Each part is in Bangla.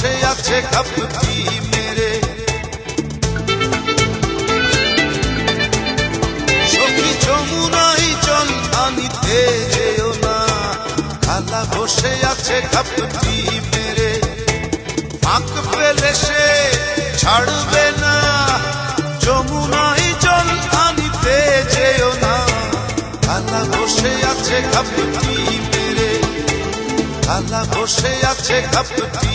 বসে আছে কাপটি মেরে সখী যমুনাই জল আনিতে যেও না খালা বসে আছে কাপটি মেরে ফাঁক পেলে সে ছাড়বে না যমুনাই জল আনিতে যেও না খালা বসে আছে কাপটি মেরে খালা বসে আছে কাপটি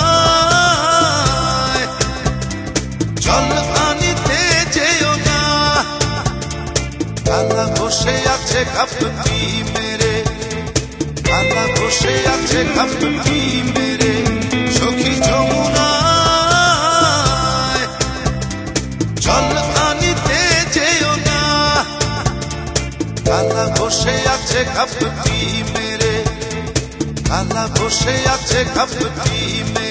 কালা বসে আছে কাপটি মেরে? কালা বসে আছে কাপটি মেরে? সখী যমুনা জল যেও না। কালা বসে আছে কাপটি মেরে? কালা বসে আছে কাপটি মেরে?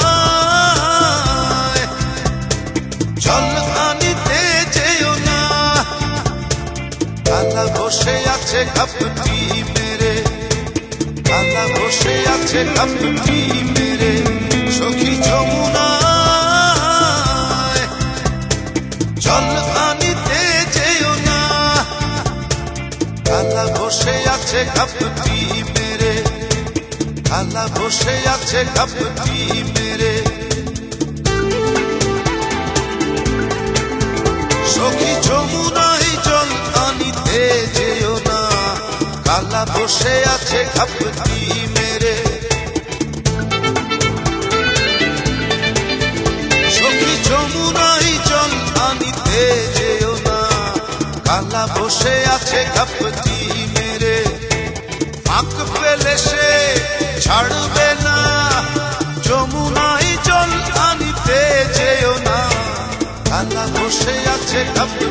কালা বসে আছে কাপটি মেরে। কালা বসে আছে কাপটি মেরে। সখী যমুনায় জল আনিতে যেও না। কালা বসে আছে কাপটি মেরে। কালা বসে আছে কাপটি মেরে। বসে আছে কাপটি মেরে। সখী যমুনাই জল আনিতে যেও না। কালা বসে আছে কাপটি মেরে। ফাঁক পেলে সে ছাড়বে না। যমুনাই জল আনিতে যেও না। কালা বসে আছে কাপটি